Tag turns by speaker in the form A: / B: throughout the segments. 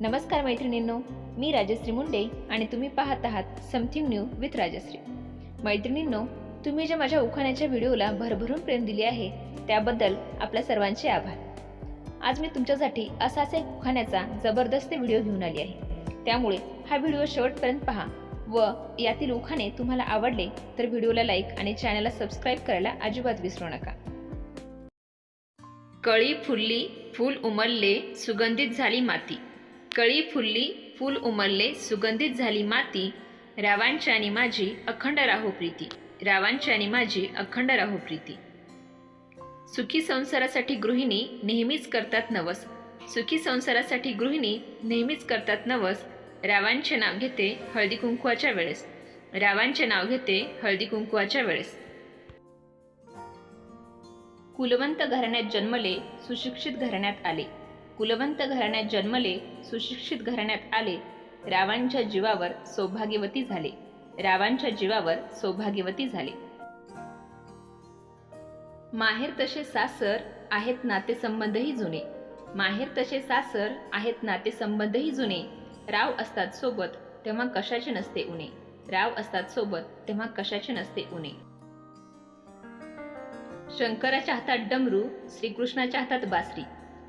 A: नमस्कार मैत्रिणींनो मी राजश्री मुंडे आणि तुम्ही पाहत आहात समथिंग न्यू विथ राजश्री. मैत्रिणींनो तुम्ही जे माझ्या उखाण्याच्या व्हिडिओला भरभरून प्रेम दिले आहे त्याबद्दल आपल्या सर्वांचे आभार. आज मी तुमच्यासाठी असाच एक उखाण्याचा जबरदस्त व्हिडिओ घेऊन आली आहे. त्यामुळे हा व्हिडिओ शेवटपर्यंत पहा व यातील उखाणे तुम्हाला आवडले तर व्हिडिओला लाईक आणि चॅनलला सबस्क्राईब करायला अजिबात विसरू नका. कळी फुलली फूल उमलले सुगंधित झाली माती. कळी फुलली फूल उमलले सुगंधित झाली माती रावांची आणि माझी अखंड राहो प्रीती रावांची आणि माझी अखंड राहो प्रीती. सुखी संसारासाठी गृहिणी नेहमीच करतात नवस सुखी संसारासाठी गृहिणी नेहमीच करतात नवस रावांचे नाव घेते हळदी कुंकवाच्या वेळेस रावांचे नाव घेते हळदी कुंकवाच्या वेळेस. कुलवंत घराण्यात जन्मले सुशिक्षित घराण्यात आले. कुलवंत घराण्यात जन्मले सुशिक्षित घराण्यात आले रावांच्या जीवावर सौभाग्यवती झाले. रावांच्या जीवावर सौभाग्यवती झाले. माहेर तसे सासर आहेत नातेसंबंधही जुने. माहेर तसे सासर आहेत नातेसंबंधही जुने. राव असतात सोबत तेव्हा कशाचे नसते उणे. राव असतात सोबत तेव्हा कशाचे नसते उणे. शंकराच्या हातात डमरू श्रीकृष्णाच्या हातात बासरी.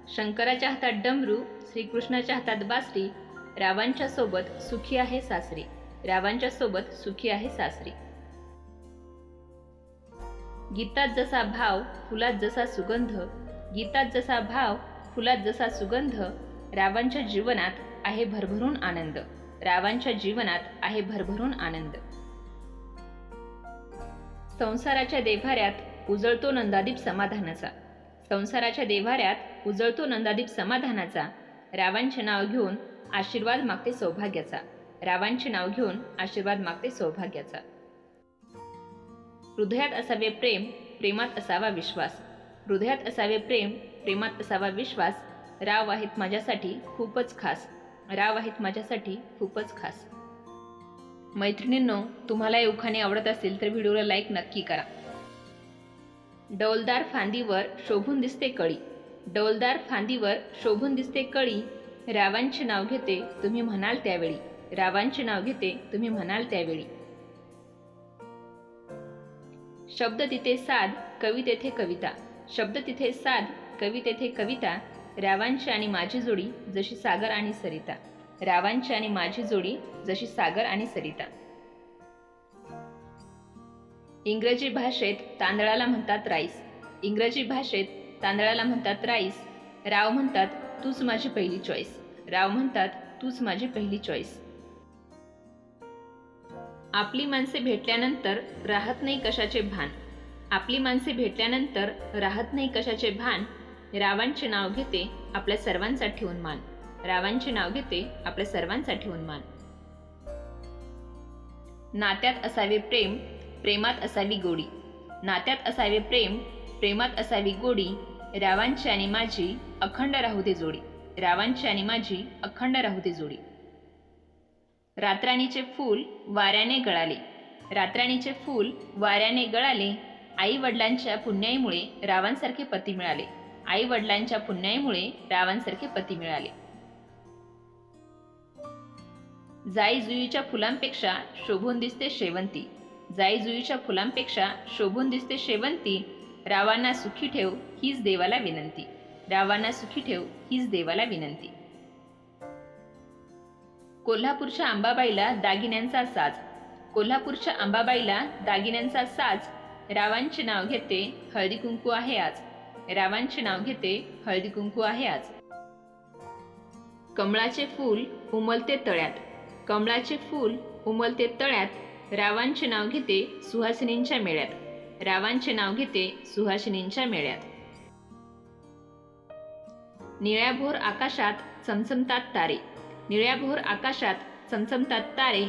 A: शंकराच्या हातात डमरू श्रीकृष्णाच्या हातात बासरी रावांच्या सोबत सुखी आहे सासरी. रावांच्या सोबत सुखी आहे सासरी. गीतात जसा भाव फुलात जसा सुगंध. गीतात जसा भाव फुलात जसा सुगंध. रावांच्या जीवनात आहे भरभरून आनंद. रावांच्या जीवनात आहे भरभरून आनंद. संसाराच्या देभाऱ्यात उजळतो नंदादीप समाधानाचा. संसाराच्या देव्हाऱ्यात उजळतो नंदादीप समाधानाचा. रावांचे नाव घेऊन आशीर्वाद मागते सौभाग्याचा. रावांचे नाव घेऊन आशीर्वाद मागते सौभाग्याचा. हृदयात असावे प्रेम प्रेमात असावा विश्वास. हृदयात असावे प्रेम प्रेमात असावा विश्वास. राव आहेत माझ्यासाठी खूपच खास. राव आहेत माझ्यासाठी खूपच खास. मैत्रिणींनो तुम्हाला हे उखाणे आवडत असेल तर व्हिडिओला लाईक नक्की करा. डौलदार फांदीवर शोभून दिसते कळी. डौलदार फांदीवर शोभून दिसते कळी रावांचे नाव घेते तुम्ही म्हणाल त्यावेळी. रावांचे नाव घेते तुम्ही म्हणाल त्यावेळी. शब्द तिथे साध कवी तेथे कविता. शब्द तिथे साध कवी तेथे कविता. रावांची आणि माझी जोडी जशी सागर आणि सरिता. रावांची आणि माझी जोडी जशी सागर आणि सरिता. इंग्रजी भाषेत तांदळाला म्हणतात राईस. इंग्रजी भाषेत तांदळाला म्हणतात राईस. राव म्हणतात तूच माझी पहिली चॉईस राव म्हणतात तूच माझी पहिली चॉईस आपली माणसे भेटल्यानंतर राहत नाही कशाचे भान. आपली माणसे भेटल्यानंतर राहत नाही कशाचे भान रावांचे नाव घेते आपल्या सर्वांचा ठेवून मान. रावांचे नाव घेते आपल्या सर्वांचा ठेवून मान. नात्यात असावे प्रेम प्रेमात असावी गोडी. नात्यात असावे प्रेम प्रेमात असावी गोडी रावांची आणि माझी अखंड राहू दे जोडी. रावांची आणि माझी अखंड राहू दे जोडी. रात्राणीचे फूल वाऱ्याने गळाले. रात्राणीचे फूल वाऱ्याने गळाले. आई वडिलांच्या पुण्याईमुळे रावांसारखे पती मिळाले. आई वडिलांच्या पुण्याईमुळे रावांसारखे पती मिळाले. जाई जुईच्या फुलांपेक्षा शोभून दिसते शेवंती. जाई जुईच्या फुलांपेक्षा शोभून दिसते शेवंती रावांना सुखी ठेव हीच देवाला विनंती. रावांना सुखी ठेव हीच देवाला विनंती. कोल्हापूरच्या आंबाबाईला दागिन्यांचा साज. कोल्हापूरच्या आंबाबाईला दागिन्यांचा साज. रावांचे नाव घेते हळदी कुंकू आहे आज. रावांचे नाव घेते हळदी कुंकू आहे आज. कमळाचे फूल उमलते तळ्यात. कमळाचे फूल उमलते तळ्यात. रावांचे नाव घेते सुहासिनींच्या मेळ्यात. रावांचे नाव घेते सुहासिनींच्या मेळ्यात. निळ्याभोर आकाशात चमचमतात तारे. निळ्याभोर आकाशात चमचमतात तारे.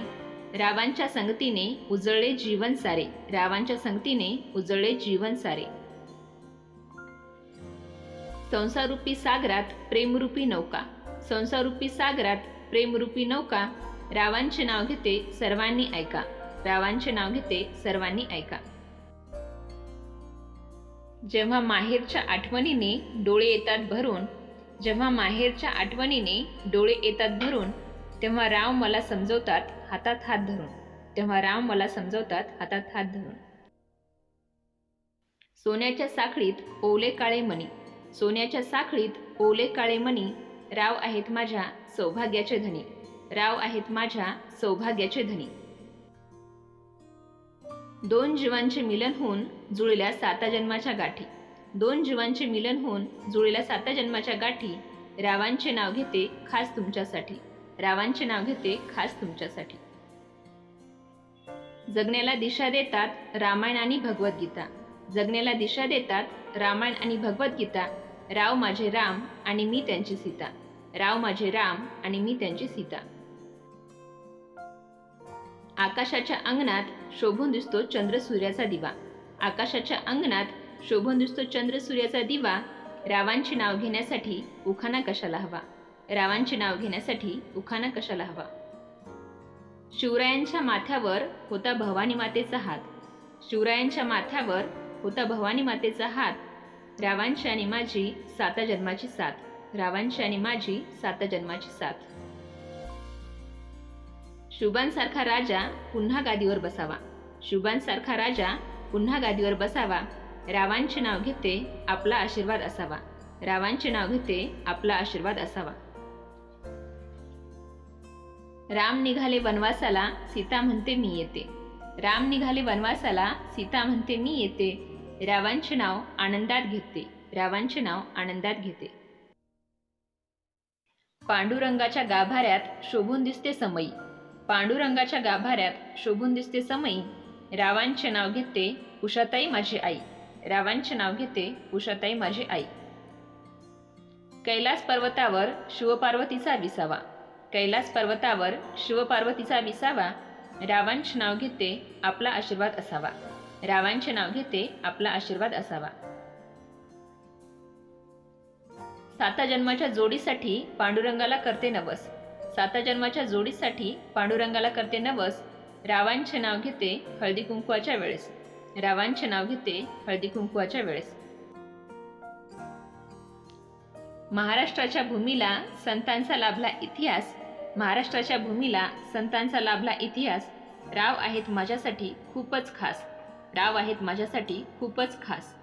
A: रावांच्या संगतीने उजळले जीवन सारे. रावांच्या संगतीने उजळले जीवन सारे. संसारूपी सागरात प्रेमरूपी नौका. संसारूपी सागरात प्रेमरूपी नौका. रावांचे नाव घेते सर्वांनी ऐका. रावांचे नाव घेते सर्वांनी ऐका. जेव्हा माहेरच्या आठवणीने डोळे येतात भरून जेव्हा माहेरच्या आठवणीने डोळे येतात भरून तेव्हा राव मला समजवतात हातात हात धरून. तेव्हा राव मला समजवतात हातात हात धरून. सोन्याच्या साखळीत ओले काळे मणी. सोन्याच्या साखळीत ओले काळे मणी. राव आहेत माझ्या सौभाग्याचे धनी. राव आहेत माझ्या सौभाग्याचे धनी. दोन जीवांचे मिलन होऊन जुळल्या साता जन्माच्या गाठी. दोन जीवांचे मिलन होऊन जुळल्या साता जन्माच्या गाठी रावांचे नाव घेते खास तुमच्यासाठी. रावांचे नाव घेते खास तुमच्यासाठी. जगण्याला दिशा देतात रामायण आणि भगवद्गीता. जगण्याला दिशा देतात रामायण आणि भगवद्गीता. राव माझे राम आणि मी त्यांची सीता. राव माझे राम आणि मी त्यांची सीता. आकाशाच्या अंगणात शोभून दिसतो चंद्र सूर्याचा दिवा. आकाशाच्या अंगणात शोभून दिसतो चंद्र सूर्याचा दिवा. रावांचे नाव घेण्यासाठी उखाणा कशाला हवा? रावांचे नाव घेण्यासाठी उखाणा कशाला हवा? शिवरायांच्या माथ्यावर होता भवानी मातेचा हात. शिवरायांच्या माथ्यावर होता भवानी मातेचा हात. रावांची आणि माझी साता जन्माची साथ. रावांची आणि माझी साता जन्माची साथ. शुभांसारखा राजा पुन्हा गादीवर बसावा. शुभांसारखा राजा पुन्हा गादीवर बसावा. रावांचे नाव घेते आपला आशीर्वाद असावा. रावांचे नाव घेते आपला आशीर्वाद असावा. राम निघाले वनवासाला सीता म्हणते मी येते. राम निघाले वनवासाला सीता म्हणते मी येते. रावांचे नाव आनंदात घेते. रावांचे नाव आनंदात घेते. पांडुरंगाच्या गाभाऱ्यात शोभून दिसते समयी. पांडुरंगाच्या गाभाऱ्यात शोभून दिसते समयी रावांचे नाव घेते उषाताई माझी आई. रावांचे नाव घेते उषाताई माझी आई. कैलास पर्वतावर शिवपार्वतीचा विसावा. कैलास पर्वतावर शिवपार्वतीचा विसावा. रावांचे नाव घेते आपला आशीर्वाद असावा. रावांचे नाव घेते आपला आशीर्वाद असावा. साता जन्माच्या जोडीसाठी पांडुरंगाला करते नवस. साता जन्माच्या जोडीसाठी पांडुरंगाला करते नवस. रावांचे नाव घेते हळदी कुंकवाच्या वेळेस. रावांचे नाव घेते हळदी कुंकवाच्या वेळेस. महाराष्ट्राच्या भूमीला संतांचा लाभला इतिहास. महाराष्ट्राच्या भूमीला संतांचा लाभला इतिहास. राव आहेत माझ्यासाठी खूपच खास. राव आहेत माझ्यासाठी खूपच खास.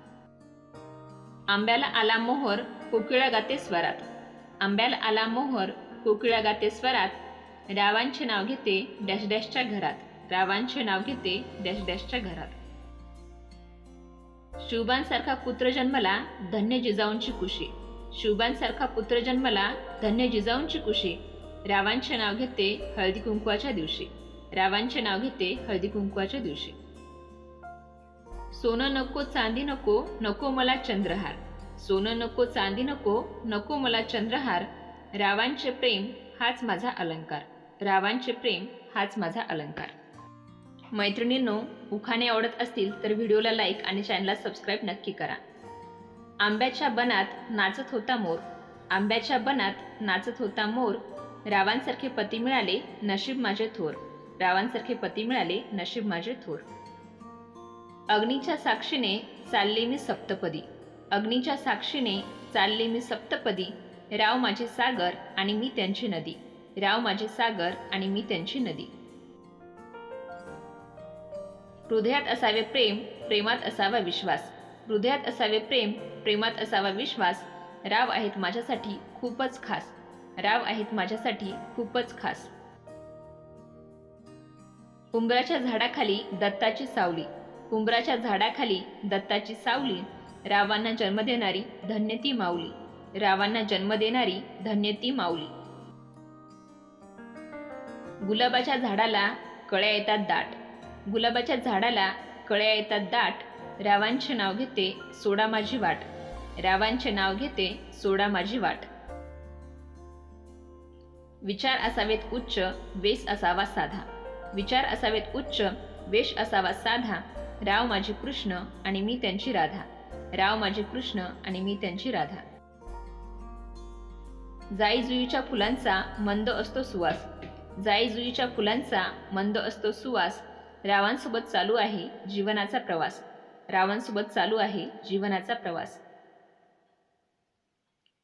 A: आंब्याला आला मोहर कोकिळा गाते स्वरात. आंब्याला आला मोहर कोकिळा गाते स्वरात रावांचे नाव घेते डॅश डॅशच्या घरात रावांचे नाव घेते डॅश डॅशच्या घरात. शिवबांसारखा पुत्र जन्मला धन्य जिजाऊंची कुशी. शिवबांसारखा पुत्र जन्मला धन्य जिजाऊंची कुशी. रावांचे नाव घेते हळदी कुंकवाच्या दिवशी. रावांचे नाव घेते हळदी कुंकवाच्या दिवशी. सोनं नको चांदी नको नको मला चंद्रहार. सोनं नको चांदी नको नको मला चंद्रहार. रावांचे प्रेम हाच माझा अलंकार. रावांचे प्रेम हाच माझा अलंकार. मैत्रिणींनो उखाणे आवडत असतील तर व्हिडिओला लाईक आणि चॅनलला सबस्क्राईब नक्की करा. आंब्याच्या बनात नाचत होता मोर. आंब्याच्या बनात नाचत होता मोर. रावांसारखे पती मिळाले नशीब माझे थोर. रावांसारखे पती मिळाले नशीब माझे थोर. अग्नीच्या साक्षीने चालले मी सप्तपदी. अग्नीच्या साक्षीने चालले मी सप्तपदी. राव माझे सागर आणि मी त्यांची नदी. राव माझे सागर आणि मी त्यांची नदी. हृदयात असावे प्रेम प्रेमात असावा विश्वास. हृदयात असावे प्रेम प्रेमात असावा विश्वास. राव आहेत माझ्यासाठी खूपच खास. राव आहेत माझ्यासाठी खूपच खास. उंबराच्या झाडाखाली दत्ताची सावली. उंबराच्या झाडाखाली दत्ताची सावली. रावांना जन्म देणारी धन्य ती माऊली. रावांना जन्म देणारी धन्य ती माऊली. गुलाबाच्या झाडाला कळ्या येतात दाट. गुलाबाच्या झाडाला कळ्या येतात दाट रावांचे नाव घेते सोडा माझी वाट. रावांचे नाव घेते सोडा माझी वाट. विचार असावेत उच्च वेश असावा साधा. विचार असावेत उच्च वेश असावा साधा. राव माझे कृष्ण आणि मी त्यांची राधा. राव माझे कृष्ण आणि मी त्यांची राधा. जाई जुईच्या फुलांचा मंद असतो सुवास. जाई जुईच्या फुलांचा मंद असतो सुवास. रावांसोबत चालू आहे जीवनाचा प्रवास. रावांसोबत चालू आहे जीवनाचा प्रवास.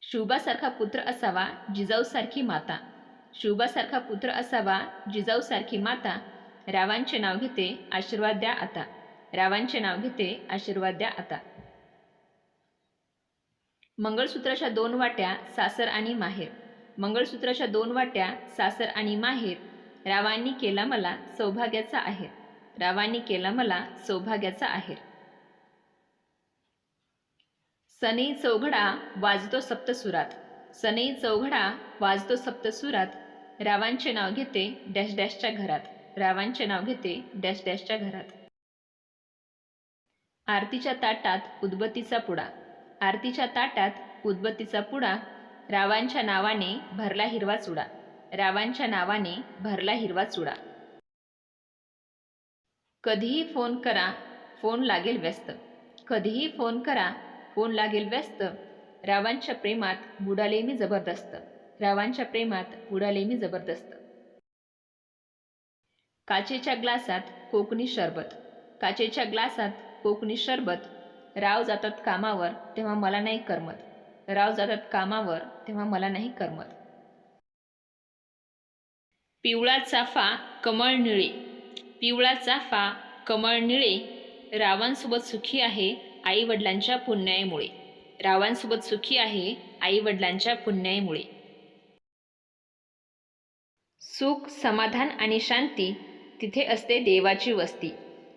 A: शिवबासारखा पुत्र असावा जिजाऊसारखी माता. शिवबासारखा पुत्र असावा जिजाऊसारखी माता. रावांचे नाव घेते आशीर्वाद द्या आता. रावांचे नाव घेते आशीर्वाद द्या आता. मंगळसूत्राच्या दोन वाट्या सासर आणि माहेर. मंगळसूत्राच्या दोन वाट्या सासर आणि माहेर. रावांनी केला मला सौभाग्याचा आहेर रावांनी केला मला सौभाग्याचा आहेर सनई चौघडा वाजतो सप्तसुरात. सनई चौघडा वाजतो सप्तसुरात. रावांचे नाव घेते डॅश डॅशच्या घरात. रावांचे नाव घेते डॅश डॅशच्या घरात. आरतीच्या ताटात उदबत्तीचा पुडा. आरतीच्या ताटात उदबत्तीचा पुडा रावांच्या नावाने भरला हिरवा चुडा रावांच्या नावाने भरला हिरवा चुडा. कधीही फोन करा फोन लागेल व्यस्त. कधीही फोन करा फोन लागेल व्यस्त. रावांच्या प्रेमात बुडाले मी जबरदस्त. रावांच्या प्रेमात बुडाले मी जबरदस्त. काचेच्या ग्लासात कोकणी शरबत. काचेच्या ग्लासात कोकणी शरबत. राव जातात कामावर तेव्हा मला नाही करमत. राव जातात कामावर तेव्हा मला नाही करमत. पिवळा चाफा कमळ निळे. पिवळा चाफा कमळ निळे. रावांसोबत सुखी आहे आई वडिलांच्या रावांसोबत सुखी आहे आई वडिलांच्या सुख समाधान आणि शांती तिथे असते देवाची वस्ती.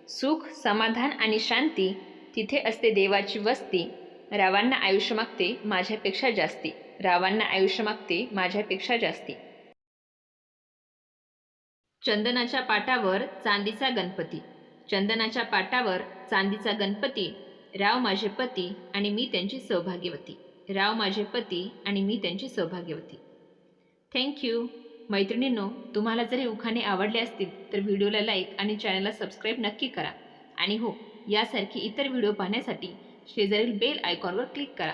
A: सुख समाधान आणि शांती तिथे असते देवाची वस्ती. रावांना आयुष्य मागते माझ्यापेक्षा जास्ती. रावांना आयुष्य मागते माझ्यापेक्षा जास्ती. चंदनाच्या पाटावर चांदीचा गणपती. चंदनाच्या पाटावर चांदीचा गणपती. राव माझे पती आणि मी त्यांची सौभाग्यवती. राव माझे पती आणि मी त्यांची सौभाग्यवती. थँक्यू मैत्रिणींनो तुम्हाला जर हे उखाणे आवडले असतील तर व्हिडिओला लाईक आणि चॅनलला सबस्क्राईब नक्की करा. आणि हो यासारखे इतर व्हिडिओ पाहण्यासाठी शेजारील बेल आयकॉनवर क्लिक करा.